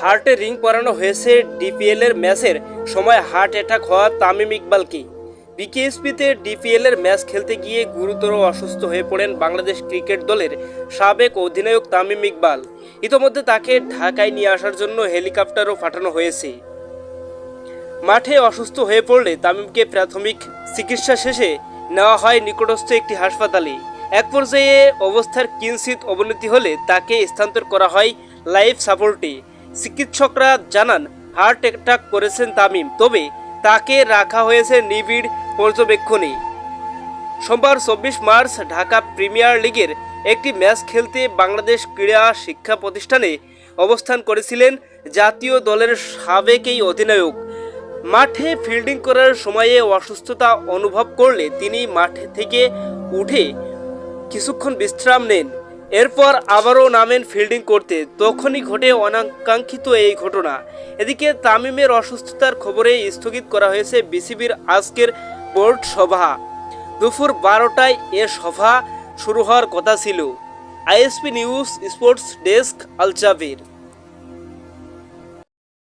হার্টে রিং পরানো হয়েছে ডিপিএল এর ম্যাচের সময় হার্ট অ্যাটাক হওয়া তামিম ইকবালকে। বিকেএসপিতে ডিপিএল এর ম্যাচ খেলতে গিয়ে গুরুতর অসুস্থ হয়ে পড়েন বাংলাদেশ ক্রিকেট দলের সাবেক অধিনায়ক তামিম ইকবাল। ইতোমধ্যে তাকে ঢাকায় নিয়ে আসার জন্য হেলিকপ্টারও পাঠানো হয়েছে। মাঠে অসুস্থ হয়ে পড়লে তামিমকে প্রাথমিক চিকিৎসা শেষে নেওয়া হয় নিকটস্থ একটি হাসপাতালে। এক পর্যায়ে অবস্থার কিঞ্চিত অবনতি হলে তাকে স্থানান্তর করা হয় লাইফ সাপোর্টে। চিকিৎসকরা জানান, হার্ট অ্যাটাক করেছেন তামিম, তবে তাকে রাখা হয়েছে নিবিড় পর্যবেক্ষণে। সোমবার চব্বিশ মার্চ ঢাকা প্রিমিয়ার লিগের একটি ম্যাচ খেলতে বাংলাদেশ ক্রীড়া শিক্ষা প্রতিষ্ঠানে অবস্থান করেছিলেন জাতীয় দলের সাবেক এই অধিনায়ক। মাঠে ফিল্ডিং করার সময়ে অসুস্থতা অনুভব করলে তিনি মাঠে থেকে উঠে কিছুক্ষণ বিশ্রাম নেন। এরপর আবারও নামেন ফিল্ডিং করতে। তখনই ঘটে অনাকাঙ্ক্ষিত এই ঘটনা। এদিকে তামিমের অসুস্থতার খবরে স্থগিত করা হয়েছে বিসিবির আজকের বোর্ড সভা। দুপুর বারোটায় এ সভা শুরু হওয়ার কথা ছিল। ISP news, sports desk, Aljabir.